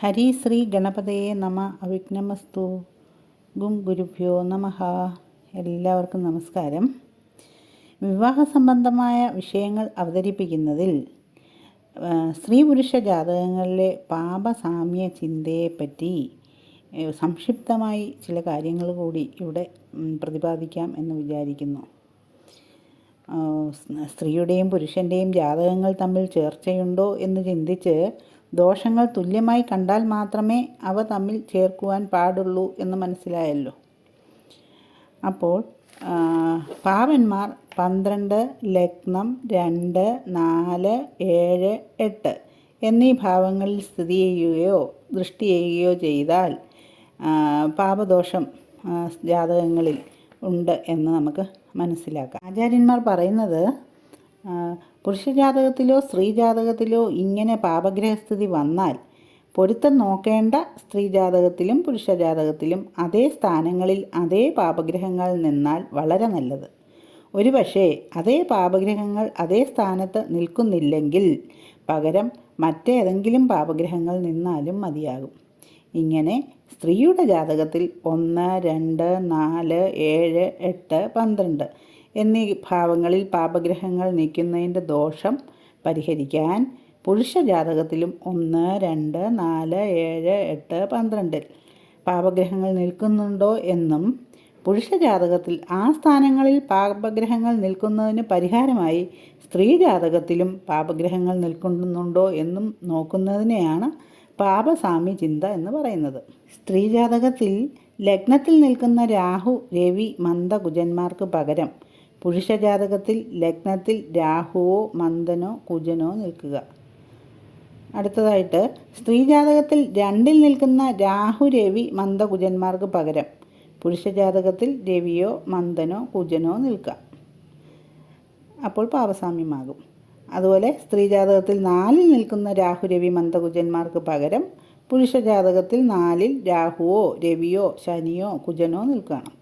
ഹരി ശ്രീ ഗണപതയെ നമ. അവിഘ്നമസ്തു. ഗും ഗുരുഭ്യോ നമ. എല്ലാവർക്കും നമസ്കാരം. വിവാഹ സംബന്ധമായ വിഷയങ്ങൾ അവതരിപ്പിക്കുന്നതിൽ സ്ത്രീ പുരുഷ ജാതകങ്ങളിലെ പാപസാമ്യ ചിന്തയെപ്പറ്റി സംക്ഷിപ്തമായി ചില കാര്യങ്ങൾ കൂടി ഇവിടെ പ്രതിപാദിക്കാം എന്ന് വിചാരിക്കുന്നു. സ്ത്രീയുടെയും പുരുഷന്റെയും ജാതകങ്ങൾ തമ്മിൽ ചേർച്ചയുണ്ടോ എന്ന് ചിന്തിച്ച് ദോഷങ്ങൾ തുല്യമായി കണ്ടാൽ മാത്രമേ അവ തമ്മിൽ ചേർക്കുവാൻ പാടുള്ളൂ എന്ന് മനസ്സിലായല്ലോ. അപ്പോൾ പാവന്മാർ പന്ത്രണ്ട് ലഗ്നം രണ്ട് നാല് ഏഴ് എട്ട് എന്നീ ഭാവങ്ങളിൽ സ്ഥിതി ചെയ്യുകയോ ദൃഷ്ടി ചെയ്യുകയോ ചെയ്താൽ പാപദോഷം ജാതകങ്ങളിൽ ഉണ്ട് എന്ന് നമുക്ക് മനസ്സിലാക്കാം. ആചാര്യന്മാർ പറയുന്നത് പുരുഷജാതകത്തിലോ സ്ത്രീ ജാതകത്തിലോ ഇങ്ങനെ പാപഗ്രഹസ്ഥിതി വന്നാൽ പൊരുത്തം നോക്കേണ്ട സ്ത്രീ ജാതകത്തിലും പുരുഷ ജാതകത്തിലും അതേ സ്ഥാനങ്ങളിൽ അതേ പാപഗ്രഹങ്ങൾ നിന്നാൽ വളരെ നല്ലത്. ഒരുപക്ഷേ അതേ പാപഗ്രഹങ്ങൾ അതേ സ്ഥാനത്ത് നിൽക്കുന്നില്ലെങ്കിൽ പകരം മറ്റേതെങ്കിലും പാപഗ്രഹങ്ങൾ നിന്നാലും മതിയാകും. ഇങ്ങനെ സ്ത്രീയുടെ ജാതകത്തിൽ ഒന്ന് രണ്ട് നാല് ഏഴ് എട്ട് പന്ത്രണ്ട് എന്നീ ഭാവങ്ങളിൽ പാപഗ്രഹങ്ങൾ നീക്കുന്നതിന്റെ ദോഷം പരിഹരിക്കാൻ പുരുഷ ജാതകത്തിലും ഒന്ന് രണ്ട് നാല് ഏഴ് എട്ട് പന്ത്രണ്ടിൽ പാപഗ്രഹങ്ങൾ നിൽക്കുന്നുണ്ടോ എന്നും പുരുഷ ജാതകത്തിൽ ആ സ്ഥാനങ്ങളിൽ പാപഗ്രഹങ്ങൾ നിൽക്കുന്നതിന് പരിഹാരമായി സ്ത്രീ ജാതകത്തിലും പാപഗ്രഹങ്ങൾ നിൽക്കുന്നുണ്ടോ എന്നും നോക്കുന്നതിനെയാണ് പാപസാമ്യ ചിന്ത എന്ന് പറയുന്നത്. സ്ത്രീ ജാതകത്തിൽ ലഗ്നത്തിൽ നിൽക്കുന്ന രാഹു രവി മന്ദകുജന്മാർക്ക് പകരം പുരുഷ ജാതകത്തിൽ ലഗ്നത്തിൽ രാഹുവോ മന്ദനോ കുജനോ നിൽക്കുക. അടുത്തതായിട്ട് സ്ത്രീ ജാതകത്തിൽ രണ്ടിൽ നിൽക്കുന്ന രാഹു രവി മന്ദകുജന്മാർക്ക് പകരം പുരുഷ ജാതകത്തിൽ രവിയോ മന്ദനോ കുജനോ നിൽക്കാം അപ്പോൾ പാപസാമ്യമാകും. അതുപോലെ സ്ത്രീ ജാതകത്തിൽ നാലിൽ നിൽക്കുന്ന രാഹു രവി മന്ദകുജന്മാർക്ക് പകരം പുരുഷ ജാതകത്തിൽ നാലിൽ രാഹുവോ രവിയോ ശനിയോ കുജനോ നിൽക്കണം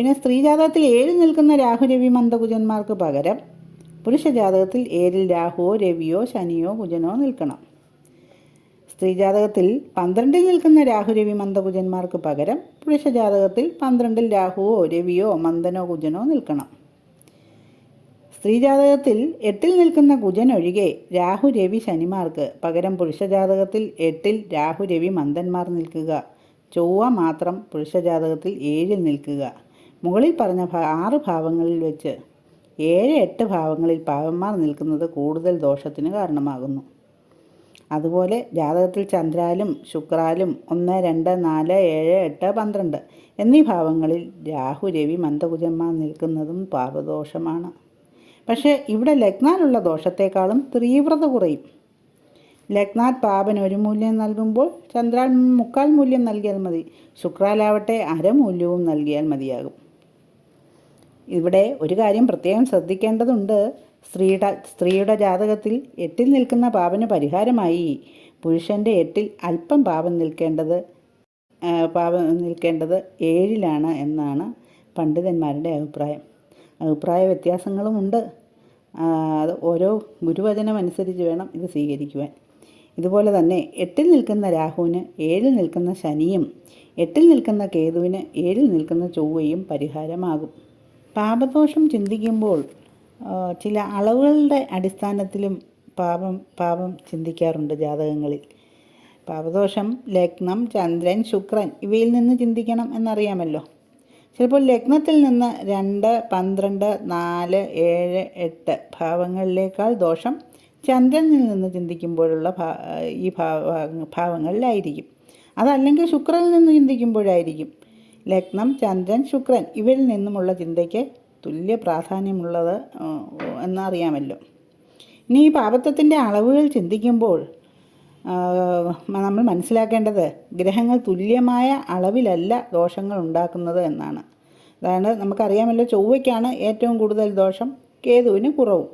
പിന്നെ സ്ത്രീ ജാതകത്തിൽ ഏഴ് നിൽക്കുന്ന രാഹു രവി മന്ദകുജന്മാർക്ക് പകരം പുരുഷ ജാതകത്തിൽ ഏഴിൽ രാഹുവോ രവിയോ ശനിയോ കുജനോ നിൽക്കണം. സ്ത്രീ ജാതകത്തിൽ പന്ത്രണ്ടിൽ നിൽക്കുന്ന രാഹു രവി മന്ദകുജന്മാർക്ക് പകരം പുരുഷ ജാതകത്തിൽ പന്ത്രണ്ടിൽ രാഹുവോ രവിയോ മന്ദനോ കുജനോ നിൽക്കണം. സ്ത്രീ ജാതകത്തിൽ എട്ടിൽ നിൽക്കുന്ന കുജൻ ഒഴികെ രാഹു രവി ശനിമാർക്ക് പകരം പുരുഷ ജാതകത്തിൽ എട്ടിൽ രാഹു രവി മന്ദന്മാർ നിൽക്കുക. ചൊവ്വ മാത്രം പുരുഷ ജാതകത്തിൽ ഏഴിൽ നിൽക്കുക. മുകളിൽ പറഞ്ഞ ആറ് ഭാവങ്ങളിൽ വെച്ച് ഏഴ് എട്ട് ഭാവങ്ങളിൽ പാവന്മാർ നിൽക്കുന്നത് കൂടുതൽ ദോഷത്തിന് കാരണമാകുന്നു. അതുപോലെ ജാതകത്തിൽ ചന്ദ്രാലും ശുക്രാലും ഒന്ന് രണ്ട് നാല് ഏഴ് എട്ട് പന്ത്രണ്ട് എന്നീ ഭാവങ്ങളിൽ രാഹു രവി മന്ദകുജന്മാർ നിൽക്കുന്നതും പാപദോഷമാണ്. പക്ഷേ ഇവിടെ ലഗ്നാലുള്ള ദോഷത്തെക്കാളും തീവ്രത കുറയും. ലഗ്നാത് പാപൻ ഒരു മൂല്യം നൽകുമ്പോൾ ചന്ദ്രാൽ മുക്കാൽ മൂല്യം നൽകിയാൽ മതി. ശുക്രാലാവട്ടെ അരമൂല്യവും നൽകിയാൽ മതിയാകും. ഇവിടെ ഒരു കാര്യം പ്രത്യേകം ശ്രദ്ധിക്കേണ്ടതുണ്ട്. സ്ത്രീയുടെ സ്ത്രീയുടെ ജാതകത്തിൽ എട്ടിൽ നിൽക്കുന്ന പാപന് പരിഹാരമായി. പുരുഷന്റെ എട്ടിൽ അല്പം പാപം നിൽക്കേണ്ടത് പാപം നിൽക്കേണ്ടത് ഏഴിലാണ് എന്നാണ് പണ്ഡിതന്മാരുടെ അഭിപ്രായം. അഭിപ്രായ വ്യത്യാസങ്ങളുമുണ്ട് അത് ഓരോ ഗുരുവചനം അനുസരിച്ച് വേണം ഇത് സ്വീകരിക്കുവാൻ. ഇതുപോലെ തന്നെ എട്ടിൽ നിൽക്കുന്ന രാഹുവിന് ഏഴിൽ നിൽക്കുന്ന ശനിയും എട്ടിൽ നിൽക്കുന്ന കേതുവിന് ഏഴിൽ നിൽക്കുന്ന ചൊവ്വയും പരിഹാരമാകും. പാപദോഷം ചിന്തിക്കുമ്പോൾ ചില അളവുകളുടെ അടിസ്ഥാനത്തിലും പാപം പാപം ചിന്തിക്കാറുണ്ട് ജാതകങ്ങളിൽ. പാപദോഷം ലഗ്നം ചന്ദ്രൻ ശുക്രൻ ഇവയിൽ നിന്ന് ചിന്തിക്കണം എന്നറിയാമല്ലോ. ചിലപ്പോൾ ലഗ്നത്തിൽ നിന്ന് രണ്ട് പന്ത്രണ്ട് നാല് ഏഴ് എട്ട് ഭാവങ്ങളിലേക്കാൾ ദോഷം ചന്ദ്രനിൽ നിന്ന് ചിന്തിക്കുമ്പോഴുള്ള ഈ ഭാവ ഭാവങ്ങളിലായിരിക്കും. അതല്ലെങ്കിൽ ശുക്രനിൽ നിന്ന് ചിന്തിക്കുമ്പോഴായിരിക്കും. ലഗ്നം ചന്ദ്രൻ ശുക്രൻ ഇവരിൽ നിന്നുമുള്ള ചിന്തയ്ക്ക് തുല്യ പ്രാധാന്യമുള്ളത് എന്നറിയാമല്ലോ. ഇനി ഈ പാപത്വത്തിന്റെ അളവുകൾ ചിന്തിക്കുമ്പോൾ നമ്മൾ മനസ്സിലാക്കേണ്ടത് ഗ്രഹങ്ങൾ തുല്യമായ അളവിലല്ല ദോഷങ്ങൾ ഉണ്ടാക്കുന്നത് എന്നാണ്. അതാണ് നമുക്കറിയാമല്ലോ ചൊവ്വയ്ക്കാണ് ഏറ്റവും കൂടുതൽ ദോഷം കേതുവിന് കുറവും.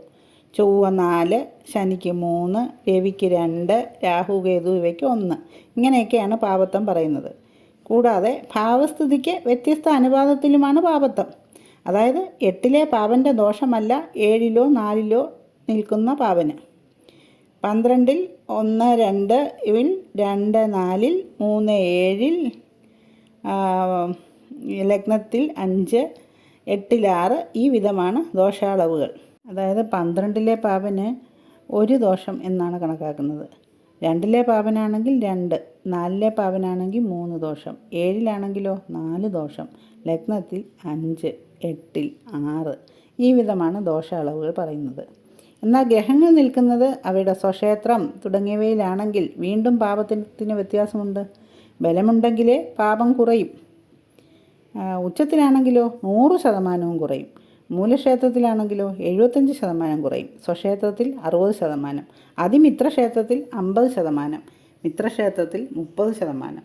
ചൊവ്വ നാല് ശനിക്ക് മൂന്ന് രവിക്ക് രണ്ട് രാഹു കേതു ഇവയ്ക്ക് ഒന്ന്. ഇങ്ങനെയൊക്കെയാണ് പാപത്വം പറയുന്നത്. കൂടാതെ ഭാവസ്ഥിതിക്ക് വ്യത്യസ്ത അനുപാതത്തിലുമാണ് പാപത്വം. അതായത് എട്ടിലെ പാപന്റെ ദോഷമല്ല ഏഴിലോ നാലിലോ നിൽക്കുന്ന പാപന്. പന്ത്രണ്ടിൽ ഒന്ന് രണ്ട് ഇവിൽ രണ്ട് നാലിൽ മൂന്ന് ഏഴിൽ ലഗ്നത്തിൽ അഞ്ച് എട്ടിലാറ് ഈ വിധമാണ് ദോഷാളവുകൾ. അതായത് പന്ത്രണ്ടിലെ പാപന് ഒരു ദോഷം എന്നാണ് കണക്കാക്കുന്നത്. രണ്ടിലെ പാവനാണെങ്കിൽ രണ്ട് നാലിലെ പാവനാണെങ്കിൽ മൂന്ന് ദോഷം ഏഴിലാണെങ്കിലോ നാല് ദോഷം ലഗ്നത്തിൽ അഞ്ച് എട്ടിൽ ആറ്. ഈ വിധമാണ് ദോഷ അളവുകൾ പറയുന്നത്. എന്നാൽ ഗ്രഹങ്ങൾ നിൽക്കുന്നത് അവയുടെ സ്വക്ഷേത്രം തുടങ്ങിയവയിലാണെങ്കിൽ വീണ്ടും പാപത്തിന് വ്യത്യാസമുണ്ട്. ബലമുണ്ടെങ്കിലേ പാപം കുറയും. ഉച്ചത്തിലാണെങ്കിലോ നൂറ് ശതമാനവും കുറയും. മൂലക്ഷേത്രത്തിലാണെങ്കിലോ എഴുപത്തഞ്ച് ശതമാനം കുറയും. സ്വക്ഷേത്രത്തിൽ അറുപത് ശതമാനം. അതിമിത്രക്ഷേത്രത്തിൽ അമ്പത് ശതമാനം. മിത്രക്ഷേത്രത്തിൽ മുപ്പത് ശതമാനം.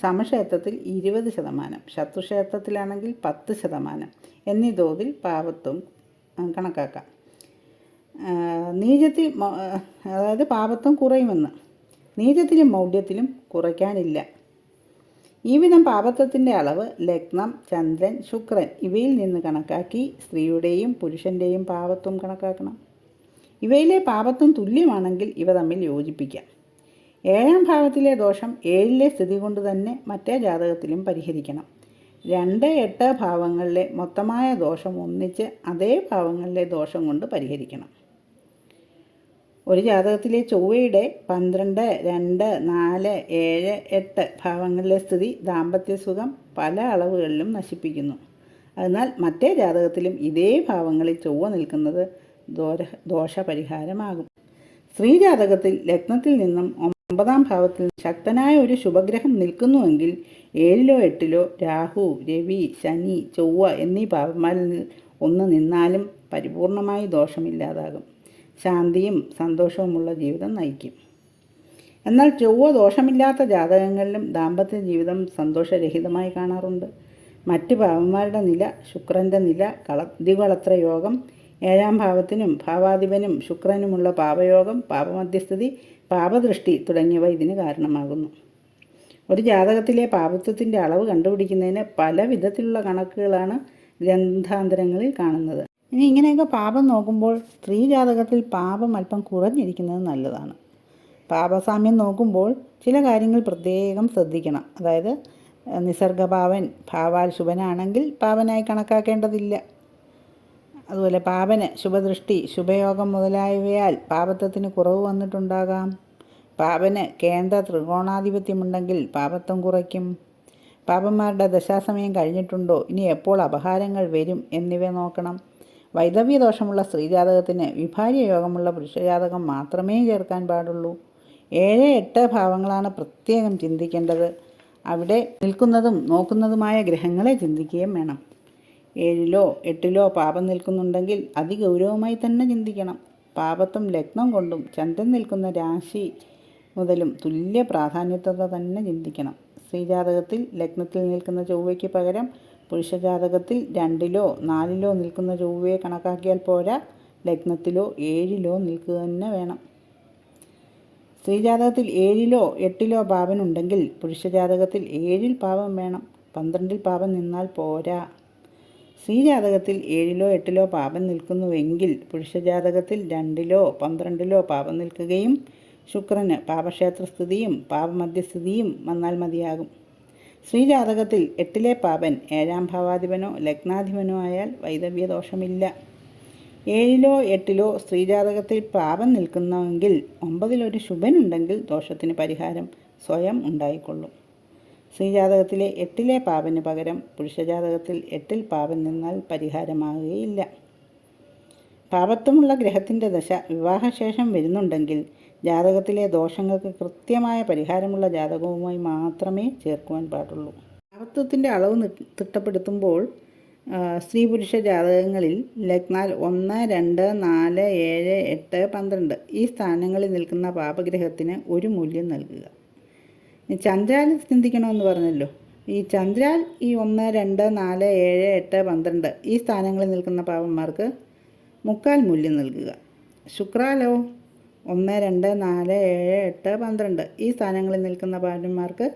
സമക്ഷേത്രത്തിൽ ഇരുപത് ശതമാനം. ശത്രുക്ഷേത്രത്തിലാണെങ്കിൽ പത്ത് ശതമാനം. എന്നീ തോതിൽ പാപത്വം കണക്കാക്കാം. നീചത്തിൽ അതായത് പാപത്വം കുറയുമെന്ന്. നീചത്തിലും മൗഢ്യത്തിലും കുറയ്ക്കാനില്ല. ഈ വിധം പാപത്വത്തിന്റെ അളവ് ലഗ്നം ചന്ദ്രൻ ശുക്രൻ ഇവയിൽ നിന്ന് കണക്കാക്കി സ്ത്രീയുടെയും പുരുഷന്റെയും പാപത്വം കണക്കാക്കണം. ഇവയിലെ പാപത്വം തുല്യമാണെങ്കിൽ ഇവ തമ്മിൽ യോജിപ്പിക്കാം. ഏഴാം ഭാവത്തിലെ ദോഷം ഏഴിലെ സ്ഥിതി കൊണ്ട് തന്നെ മറ്റേ ജാതകത്തിലും പരിഹരിക്കണം. രണ്ട് എട്ട് ഭാവങ്ങളിലെ മൊത്തമായ ദോഷം ഒന്നിച്ച് അതേ ഭാവങ്ങളിലെ ദോഷം കൊണ്ട് പരിഹരിക്കണം. ഒരു ജാതകത്തിലെ ചൊവ്വയുടെ പന്ത്രണ്ട് രണ്ട് നാല് ഏഴ് എട്ട് ഭാവങ്ങളിലെ സ്ഥിതി ദാമ്പത്യ സുഖം പല അളവുകളിലും നശിപ്പിക്കുന്നു. എന്നാൽ മറ്റേ ജാതകത്തിലും ഇതേ ഭാവങ്ങളിൽ ചൊവ്വ നിൽക്കുന്നത് ദോഷപരിഹാരമാകും. സ്ത്രീ ജാതകത്തിൽ ലഗ്നത്തിൽ നിന്നും ഒമ്പതാം ഭാവത്തിൽ ശക്തനായ ഒരു ശുഭഗ്രഹം നിൽക്കുന്നുവെങ്കിൽ ഏഴിലോ എട്ടിലോ രാഹു രവി ശനി ചൊവ്വ എന്നീ ഭാവന്മാരിൽ ഒന്ന് നിന്നാലും പരിപൂർണമായി ദോഷമില്ലാതാകും. ശാന്തിയും സന്തോഷവുമുള്ള ജീവിതം നയിക്കും. എന്നാൽ ചൊവ്വ ദോഷമില്ലാത്ത ജാതകങ്ങളിലും ദാമ്പത്യ ജീവിതം സന്തോഷരഹിതമായി കാണാറുണ്ട്. മറ്റ് ഭാവന്മാരുടെ നില ശുക്രന്റെ നില കള ദികളത്ര യോഗം ഏഴാം ഭാവത്തിനും ഭാവാധിപനും ശുക്രനുമുള്ള പാപയോഗം പാപമധ്യസ്ഥിതി പാപദൃഷ്ടി തുടങ്ങിയവ ഇതിന് കാരണമാകുന്നു. ഒരു ജാതകത്തിലെ പാപത്വത്തിന്റെ അളവ് കണ്ടുപിടിക്കുന്നതിന് പല വിധത്തിലുള്ള കണക്കുകളാണ് ഗ്രന്ഥാന്തരങ്ങളിൽ കാണുന്നത്. ഇനി ഇങ്ങനെയൊക്കെ പാപം നോക്കുമ്പോൾ സ്ത്രീ ജാതകത്തിൽ പാപം അല്പം കുറഞ്ഞിരിക്കുന്നത് നല്ലതാണ്. പാപസാമ്യം നോക്കുമ്പോൾ ചില കാര്യങ്ങൾ പ്രത്യേകം ശ്രദ്ധിക്കണം. അതായത് നിസർഗഭാവൻ ഭാവാൽ ശുഭനാണെങ്കിൽ പാപനായി കണക്കാക്കേണ്ടതില്ല. അതുപോലെ പാപന് ശുഭദൃഷ്ടി ശുഭയോഗം മുതലായവയാൽ പാപത്വത്തിന് കുറവ് വന്നിട്ടുണ്ടാകാം. പാപന് കേന്ദ്ര ത്രികോണാധിപത്യമുണ്ടെങ്കിൽ പാപത്വം കുറയ്ക്കും. പാപന്മാരുടെ ദശാസമയം കഴിഞ്ഞിട്ടുണ്ടോ? ഇനി എപ്പോൾ അപഹാരങ്ങൾ വരും എന്നിവ നോക്കണം. വൈദവ്യ ദോഷമുള്ള സ്ത്രീജാതകത്തിന് വിഭാര്യ യോഗമുള്ള പുരുഷജാതകം മാത്രമേ ചേർക്കാൻ പാടുള്ളൂ. ഏഴ് എട്ട് ഭാവങ്ങളാണ് പ്രത്യേകം ചിന്തിക്കേണ്ടത്. അവിടെ നിൽക്കുന്നതും നോക്കുന്നതുമായ ഗ്രഹങ്ങളെ ചിന്തിക്കുകയും വേണം. ഏഴിലോ എട്ടിലോ പാപം നിൽക്കുന്നുണ്ടെങ്കിൽ അതിഗൗരവമായി തന്നെ ചിന്തിക്കണം. പാപത്തും ലഗ്നം കൊണ്ടും ചന്ദ്രൻ നിൽക്കുന്ന രാശി മുതലും തുല്യ പ്രാധാന്യത്തോടെ തന്നെ ചിന്തിക്കണം. സ്ത്രീജാതകത്തിൽ ലഗ്നത്തിൽ നിൽക്കുന്ന ചൊവ്വയ്ക്ക് പകരം പുരുഷജാതകത്തിൽ രണ്ടിലോ നാലിലോ നിൽക്കുന്ന ചൊവ്വയെ കണക്കാക്കിയാൽ പോരാ ലഗ്നത്തിലോ ഏഴിലോ നിൽക്കുക തന്നെ വേണം. സ്ത്രീജാതകത്തിൽ ഏഴിലോ എട്ടിലോ പാപനുണ്ടെങ്കിൽ പുരുഷജാതകത്തിൽ ഏഴിൽ പാപം വേണം പന്ത്രണ്ടിൽ പാപം നിന്നാൽ പോരാ. സ്ത്രീജാതകത്തിൽ ഏഴിലോ എട്ടിലോ പാപം നിൽക്കുന്നുവെങ്കിൽ പുരുഷജാതകത്തിൽ രണ്ടിലോ പന്ത്രണ്ടിലോ പാപം നിൽക്കുകയും ശുക്രന് പാപക്ഷേത്രസ്ഥിതിയും പാപമധ്യസ്ഥിതിയും വന്നാൽ മതിയാകും. ശ്രീജാതകത്തിൽ എട്ടിലെ പാപൻ ഏഴാം ഭാവാധിപനോ ലഗ്നാധിപനോ ആയാൽ വൈദവ്യ ദോഷമില്ല ഏഴിലോ എട്ടിലോ സ്ത്രീജാതകത്തിൽ പാപം നിൽക്കുന്നുവെങ്കിൽ ഒമ്പതിലൊരു ശുഭനുണ്ടെങ്കിൽ ദോഷത്തിന് പരിഹാരം സ്വയം ഉണ്ടായിക്കൊള്ളും. സ്ത്രീജാതകത്തിലെ എട്ടിലെ പാപന് പകരം പുരുഷജാതകത്തിൽ എട്ടിൽ പാപം നിന്നാൽ പരിഹാരമാകുകയില്ല. പാപത്വമുള്ള ഗ്രഹത്തിന്റെ ദശ വിവാഹശേഷം വരുന്നുണ്ടെങ്കിൽ ജാതകത്തിലെ ദോഷങ്ങൾക്ക് കൃത്യമായ പരിഹാരമുള്ള ജാതകവുമായി മാത്രമേ ചേർക്കുവാൻ പാടുള്ളൂ. അർത്ഥത്തിന്റെ അളവ് തിട്ടപ്പെടുത്തുമ്പോൾ സ്ത്രീ പുരുഷ ജാതകങ്ങളിൽ ലഗ്നാൽ ഒന്ന് രണ്ട് നാല് ഏഴ് എട്ട് പന്ത്രണ്ട് ഈ സ്ഥാനങ്ങളിൽ നിൽക്കുന്ന പാപഗ്രഹത്തിന് ഒരു മൂല്യം നൽകുക. ചന്ദ്രാൽ ചിന്തിക്കണമെന്ന് പറഞ്ഞല്ലോ. ഈ ചന്ദ്രാൽ ഈ ഒന്ന് രണ്ട് നാല് ഏഴ് എട്ട് പന്ത്രണ്ട് ഈ സ്ഥാനങ്ങളിൽ നിൽക്കുന്ന പാപന്മാർക്ക് മുക്കാൽ മൂല്യം നൽകുക. ശുക്രാലോ? ഒന്ന് രണ്ട് നാല് ഏഴ് എട്ട് പന്ത്രണ്ട്. ഈ സ്ഥാനങ്ങളിൽ നിൽക്കുന്ന പാരന്മാർക്ക്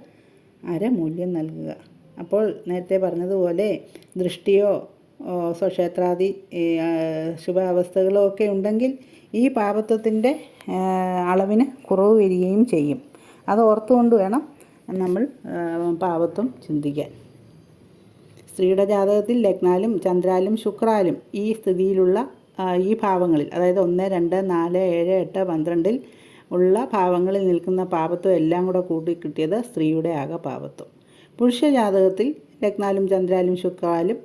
അര മൂല്യം നൽകുക. അപ്പോൾ നേരത്തെ പറഞ്ഞതുപോലെ ദൃഷ്ടിയോ സ്വക്ഷേത്രാദി ശുഭ അവസ്ഥകളോ ഒക്കെ ഉണ്ടെങ്കിൽ ഈ പാപത്വത്തിന്റെ അളവിന് കുറവ് വരികയും ചെയ്യും. അത് ഓർത്തുകൊണ്ട് വേണം നമ്മൾ പാപത്വം ചിന്തിക്കാൻ. സ്ത്രീയുടെ ജാതകത്തിൽ ലഗ്നാലും ചന്ദ്രാലും ശുക്രാലും ഈ സ്ഥിതിയിലുള്ള ഈ ഭാവങ്ങളിൽ അതായത് ഒന്ന് രണ്ട് നാല് ഏഴ് എട്ട് പന്ത്രണ്ടിൽ ഉള്ള ഭാവങ്ങളിൽ നിൽക്കുന്ന പാപത്വം എല്ലാം കൂടെ കൂട്ടി കിട്ടിയത് സ്ത്രീയുടെ ആകെ പാപത്വം. പുരുഷ ജാതകത്തിൽ ലഗ്നാലും ചന്ദ്രാലും ശുക്രാലും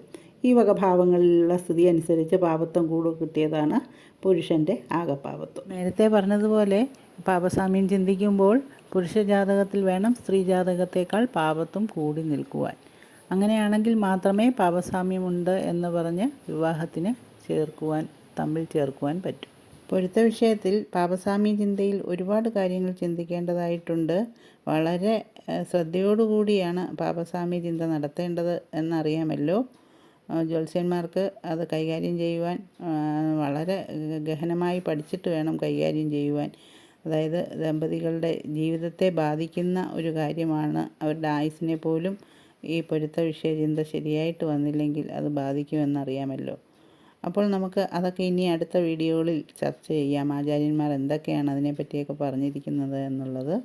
ഈ വക ഭാവങ്ങളിലുള്ള സ്ഥിതി അനുസരിച്ച് പാപത്വം കൂടു കിട്ടിയതാണ് പുരുഷന്റെ ആകെ പാപത്വം. നേരത്തെ പറഞ്ഞതുപോലെ പാപസാമ്യം ചിന്തിക്കുമ്പോൾ പുരുഷ ജാതകത്തിൽ വേണം സ്ത്രീ ജാതകത്തേക്കാൾ പാപത്വം കൂടി നിൽക്കുവാൻ. അങ്ങനെയാണെങ്കിൽ മാത്രമേ പാപസാമ്യമുണ്ട് എന്ന് പറഞ്ഞ് വിവാഹത്തിന് ചേർക്കുവാൻ തമ്മിൽ ചേർക്കുവാൻ പറ്റും. പൊരുത്ത വിഷയത്തിൽ പാപസാമ്യ ചിന്തയിൽ ഒരുപാട് കാര്യങ്ങൾ ചിന്തിക്കേണ്ടതായിട്ടുണ്ട്. വളരെ ശ്രദ്ധയോടുകൂടിയാണ് പാപസാമ്യ ചിന്ത നടത്തേണ്ടത് എന്നറിയാമല്ലോ. ജ്യോത്സ്യന്മാർക്ക് അത് കൈകാര്യം ചെയ്യുവാൻ വളരെ ഗഹനമായി പഠിച്ചിട്ട് വേണം കൈകാര്യം ചെയ്യുവാൻ. അതായത് ദമ്പതികളുടെ ജീവിതത്തെ ബാധിക്കുന്ന ഒരു കാര്യമാണ് അവരുടെ ആയുസിനെ പോലും ഈ പൊരുത്ത വിഷയ ചിന്ത ശരിയായിട്ട് വന്നില്ലെങ്കിൽ അത് ബാധിക്കുമെന്നറിയാമല്ലോ. അപ്പോൾ നമുക്ക് അതൊക്കെ ഇനി അടുത്ത വീഡിയോകളിൽ ചർച്ച ചെയ്യാം. ആചാര്യന്മാർ എന്തൊക്കെയാണ് അതിനെപ്പറ്റിയൊക്കെ പറഞ്ഞിരിക്കുന്നത് എന്നുള്ളത്.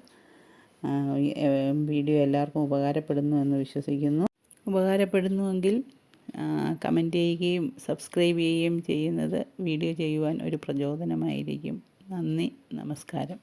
വീഡിയോ എല്ലാവർക്കും ഉപകാരപ്പെടുന്നു എന്ന് വിശ്വസിക്കുന്നു. ഉപകാരപ്പെടുന്നുവെങ്കിൽ കമന്റ് ചെയ്യുകയും സബ്സ്ക്രൈബ് ചെയ്യുകയും ചെയ്യുന്നത് വീഡിയോ ചെയ്യുവാൻ ഒരു പ്രചോദനമായിരിക്കും. നന്ദി നമസ്കാരം.